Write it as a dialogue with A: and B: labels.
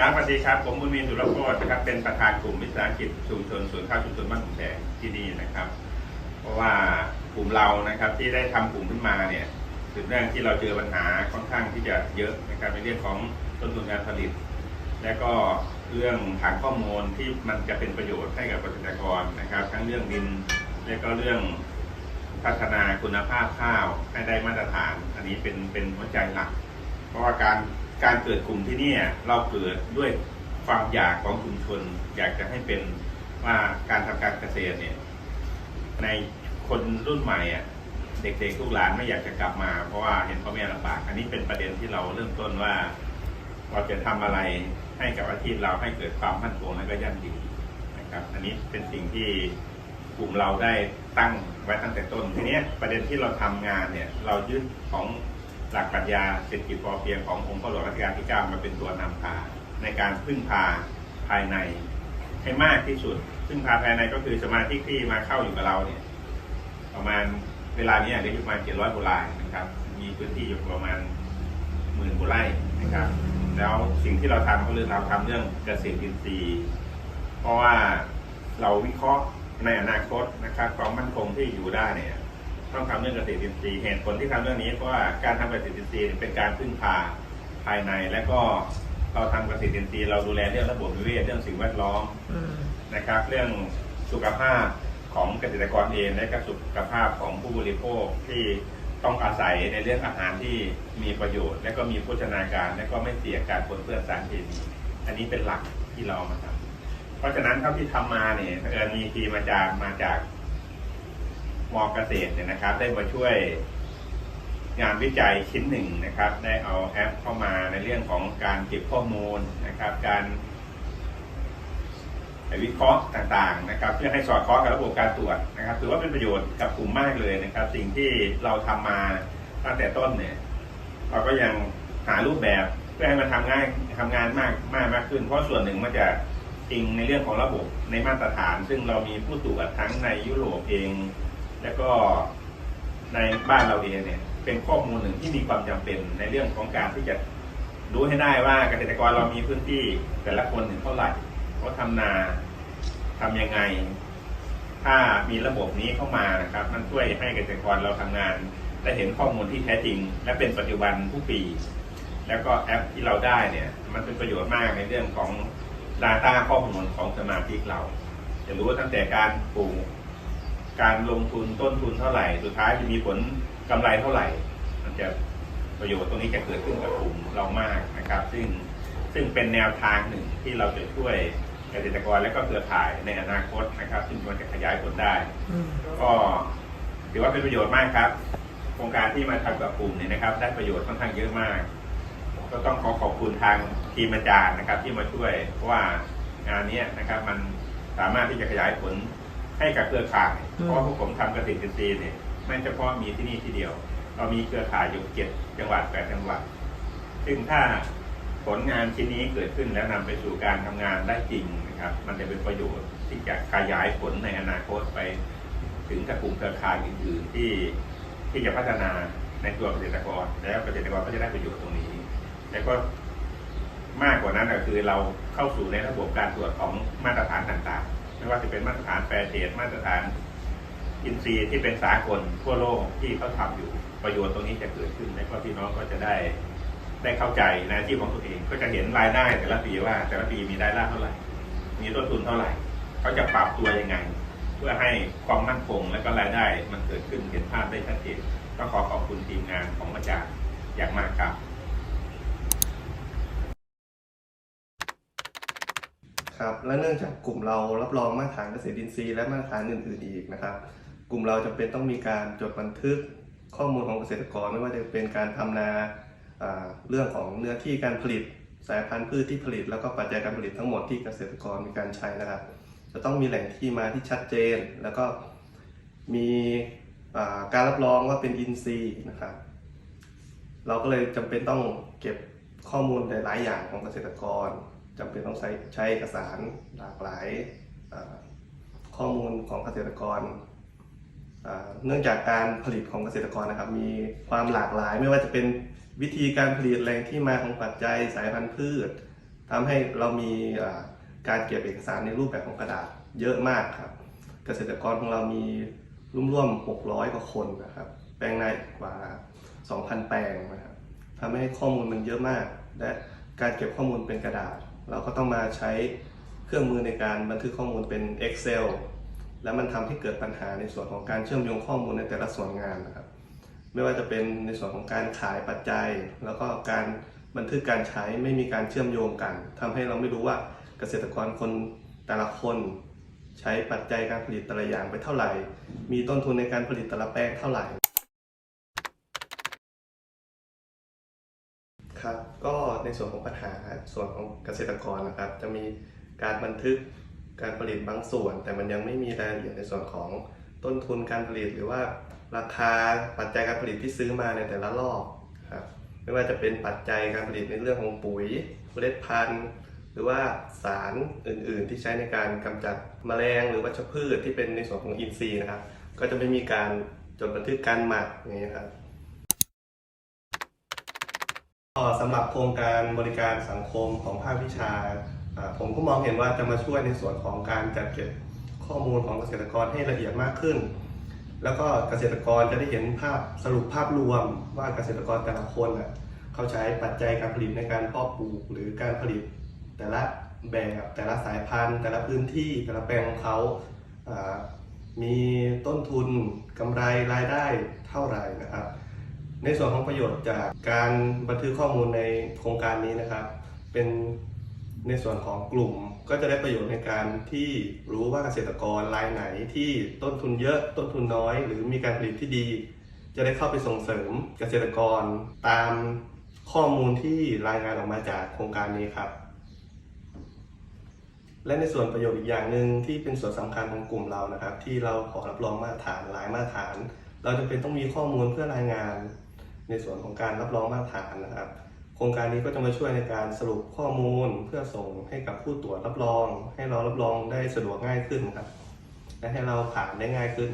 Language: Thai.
A: ครับสวัสดีครับผมบุญมีสุรโพธิ์นะครับ เป็นประธานกลุ่มวิสาหกิจชุมชนศูนย์ข้าวชุมชนบ้านขุนแดงที่นี่นะครับ เพราะว่ากลุ่มเรานะครับที่ได้ทำกลุ่มขึ้นมาเนี่ยสืบเนื่องที่เราเจอปัญหาค่อนข้างที่จะเยอะนะครับในเรื่องของต้นทุนการผลิต และก็เรื่องฐานข้อมูลที่มันจะเป็นประโยชน์ให้กับเกษตรกรนะครับ ทั้งเรื่องดินและก็เรื่องพัฒนาคุณภาพข้าวให้ได้มาตรฐาน อันนี้เป็นเป็นหัวใจหลัก เพราะว่าการ การเกิดกลุ่มที่นี่เราเกิดด้วยความอยากของชุมชน อยากจะให้เป็นว่าการทำการเกษตรเนี่ยในคนรุ่นใหม่อะเด็กๆลูกหลานไม่อยากจะกลับมา เพราะว่าเห็นพ่อแม่ลำบาก อันนี้เป็นประเด็นที่เราเริ่มต้นว่า เราจะทำอะไรให้กับอาชีพเราให้เกิดความมั่นคงและก็ยั่งยืนนะครับ อันนี้เป็นสิ่งที่กลุ่มเราได้ตั้งไว้ตั้งแต่ต้นทีนี้ประเด็นที่เราทำงานเนี่ย เรายึดของ หลักปรัชญาเศรษฐกิจพอเพียงขององค์พระหลวงรัชกาลที่ 9 มาเป็นตัวนำพาในการพึ่งพาภายในให้มากที่สุด พึ่งพาภายในก็คือสมาชิกที่มาเข้าอยู่กับเราเนี่ยประมาณเวลานี้เหลืออยู่ประมาณ700กว่าลายนะครับ มีพื้นที่อยู่ประมาณหมื่นกว่าไร่นะครับ แล้วสิ่งที่เราทำก็คือเราทำเรื่องเกษตรอินทรีย์ เพราะว่าเราวิเคราะห์ในอนาคตนะครับความมั่นคงที่อยู่ได้เนี่ย ต้องทำเรื่องเกษตรอินทรีย์เหตุผลที่ทำเรื่องนี้เพราะว่าการทำเกษตรอินทรีย์เป็นการพึ่งพาภายใน และก็เราทำเกษตรอินทรีย์เราดูแลเรื่องระบบนิเวศเรื่องสิ่งแวดล้อม
B: อืม
A: นะครับ เรื่องสุขภาพของเกษตรกรเองและก็สุขภาพของผู้บริโภคที่ต้องอาศัยในเรื่องอาหารที่มีประโยชน์ และก็มีโภชนาการ และก็ไม่เสี่ยงการปนเปื้อนสารเคมีอันนี้เป็นหลักที่เราเอามาทำเพราะฉะนั้นเท่าที่ทำมาเนี่ยเออมีทีมอาจารย์มาจาก มอเกษตรเนี่ยนะครับ ได้มาช่วยงานวิจัยชิ้นหนึ่งนะครับ ได้เอาแอปเข้ามาในเรื่องของการเก็บข้อมูลนะครับ การวิเคราะห์ต่างๆนะครับ เพื่อให้สอดคล้องกับระบบการตรวจนะครับถือว่าเป็นประโยชน์กับกลุ่มมากเลยนะครับ สิ่งที่เราทำมาตั้งแต่ต้นเนี่ย เราก็ยังหารูปแบบเพื่อให้มันทำง่ายทำงานมากมากมากขึ้น เพราะส่วนหนึ่งมันจะจริงในเรื่องของระบบในมาตรฐาน ซึ่งเรามีผู้ตรวจทั้งในยุโรปเอง แล้วก็ในบ้านเราเองเนี่ยเป็นข้อมูลหนึ่งที่มีความจำเป็นในเรื่องของการที่จะรู้ให้ได้ว่าเกษตรกรเรามีพื้นที่แต่ละคนถึงเท่าไหร่เขาทำนาทำยังไง ถ้ามีระบบนี้เข้ามานะครับ มันช่วยให้เกษตรกรเราทำงานได้เห็นข้อมูลที่แท้จริง และเป็นปัจจุบันทุกปี แล้วก็แอปที่เราได้เนี่ย มันเป็นประโยชน์มากในเรื่องของ Data ข้อมูลของสมาชิกเรา จะรู้ว่าตั้งแต่การปลูก การลงทุนต้นทุนเท่าไหร่ สุดท้ายจะมีผลกำไรเท่าไหร่ มันจะประโยชน์ตรงนี้จะเกิดขึ้นกับกลุ่มเรามากนะครับ ซึ่งซึ่งเป็นแนวทางหนึ่งที่เราจะช่วยเกษตรกรและก็เครือข่ายในอนาคตนะครับ ซึ่งมันจะขยายผลได้
B: อืม
A: ก็ถือว่าเป็นประโยชน์มากครับ โครงการที่มาทำกับกลุ่มเนี่ยนะครับ ได้ประโยชน์ค่อนข้างเยอะมาก ก็ต้องขอขอบคุณทางทีมอาจารย์นะครับ ที่มาช่วยเพราะว่างานเนี้ยนะครับมันสามารถที่จะขยายผล ให้กับเครือข่าย เพราะว่าพวกผมทำเกษตรอินทรีย์เนี่ยไม่เฉพาะมีที่นี่ที่เดียว เรามีเครือข่ายอยู่เจ็ดจังหวัดแปดจังหวัด ซึ่งถ้าผลงานชิ้นนี้เกิดขึ้นแล้วนำไปสู่การทำงานได้จริงนะครับ มันจะเป็นประโยชน์ที่จะขยายผลในอนาคตไป ถึงกับกลุ่มเครือข่ายอื่นๆที่ที่จะพัฒนาในตัวเกษตรกร แล้วเกษตรกรก็จะได้ประโยชน์ตรงนี้ แล้วก็มากกว่านั้นก็คือเราเข้าสู่ในระบบการตรวจของมาตรฐานต่างๆ ไม่ว่าจะเป็นมาตรฐานแปรเทศมาตรฐานอินทรีย์ที่เป็นสากลทั่วโลกที่เขาทำอยู่ประโยชน์ตรงนี้จะเกิดขึ้นและก็พี่น้องก็จะได้ได้เข้าใจในอาชีพของตัวเองก็จะเห็นรายได้แต่ละปีว่า แต่ละปีมีรายได้เท่าไหร่ มีต้นทุนเท่าไหร่เขาจะปรับตัวยังไง เพื่อให้ความมั่นคงและก็รายได้มันเกิดขึ้นเห็นภาพได้ชัดเจนก็ขอขอบคุณทีมงานของอาจารย์อย่างมากครับ
C: ครับและเนื่องจากกลุ่มเรารับรองมาตรฐานเกษตรอินทรีย์และมาตรฐานอื่นๆอีกนะครับ กลุ่มเราจำเป็นต้องมีการจดบันทึกข้อมูลของเกษตรกรไม่ว่าจะเป็นการทำนาอ่าเรื่องของเนื้อที่การผลิตสายพันธุ์พืชที่ผลิต แล้วก็ปัจจัยการผลิตทั้งหมดที่เกษตรกรมีการใช้นะครับ จะต้องมีแหล่งที่มาที่ชัดเจน แล้วก็มีการรับรองว่าเป็นอินทรีย์นะครับ เราก็เลยจำเป็นต้องเก็บข้อมูลหลาย ๆ อย่างของเกษตรกร จำเป็นต้องใช้ใช้เอกสารหลากหลายข้อมูลของเกษตรกร เนื่องจากการผลิตของเกษตรกรนะครับ มีความหลากหลายไม่ว่าจะเป็นวิธีการผลิตแหล่งที่มาของปัจจัยสายพันธุ์พืชทำให้เรามีการเก็บเอกสารในรูปแบบของกระดาษเยอะมากครับ เกษตรกรของเรามีร่วมๆ600 กว่าคนนะครับ แปลงนาอีกกว่า 2,000 แปลงนะครับทำให้ข้อมูลมันเยอะมาก และการเก็บข้อมูลเป็นกระดาษ เราก็ต้องมาใช้เครื่องมือในการบันทึกข้อมูลเป็น Excel และมันทำให้เกิดปัญหาในส่วนของการเชื่อมโยงข้อมูลในแต่ละส่วนงานนะครับ ไม่ว่าจะเป็นในส่วนของการขายปัจจัย แล้วก็การบันทึกการใช้ไม่มีการเชื่อมโยงกันทำให้เราไม่รู้ว่าเกษตรกรคนแต่ละคนใช้ปัจจัยการผลิตแต่ละอย่างไปเท่าไหร่ มีต้นทุนในการผลิตแต่ละแปลงเท่าไหร่ ครับก็ในส่วนของปัญหาส่วนของเกษตรกรนะครับ จะมีการบันทึกการผลิตบางส่วน แต่มันยังไม่มีรายละเอียดในส่วนของต้นทุนการผลิต หรือว่าราคาปัจจัยการผลิตที่ซื้อมาในแต่ละรอบครับไม่ว่าจะเป็นปัจจัยการผลิตในเรื่องของปุ๋ยเมล็ดพันธุ์หรือว่าสารอื่น ๆ ที่ใช้ในการกำจัดแมลงหรือวัชพืชที่เป็นในส่วนของอินทรีย์นะครับ ก็จะไม่มีการจดบันทึกการหมักอย่างนี้ครับ สำหรับโครงการบริการสังคมของภาควิชา ผมก็มองเห็นว่าจะมาช่วยในส่วนของการจัดเก็บข้อมูลของเกษตรกรให้ละเอียดมากขึ้น แล้วก็เกษตรกรจะได้เห็นภาพสรุปภาพรวมว่าเกษตรกรแต่ละคนเขาใช้ปัจจัยการผลิตในการเพาะปลูก หรือการผลิตแต่ละแบบแต่ละสายพันธุ์ แต่ละพื้นที่แต่ละแปลงของเขาอ่ามีต้นทุนกำไรรายได้เท่าไหร่นะครับ ในส่วนของประโยชน์จากการบันทึกข้อมูลในโครงการนี้นะครับ เป็นในส่วนของกลุ่มก็จะได้ประโยชน์ในการที่รู้ว่าเกษตรกรรายไหนที่ต้นทุนเยอะต้นทุนน้อย หรือมีการผลิตที่ดี จะได้เข้าไปส่งเสริมเกษตรกรตามข้อมูลที่รายงานออกมาจากโครงการนี้ครับ และในส่วนประโยชน์อีกอย่างหนึ่งที่เป็นส่วนสำคัญของกลุ่มเรานะครับ ที่เราขอรับรองมาตรฐานหลายมาตรฐาน เราจะเป็นต้องมีข้อมูลเพื่อรายงาน ในส่วนของการรับรองมาตรฐานนะครับ โครงการนี้ก็จะมาช่วยในการสรุปข้อมูล เพื่อส่งให้กับผู้ตรวจรับรอง ให้เรารับรองได้สะดวกง่ายขึ้นครับ และให้เราผ่านได้ง่ายขึ้น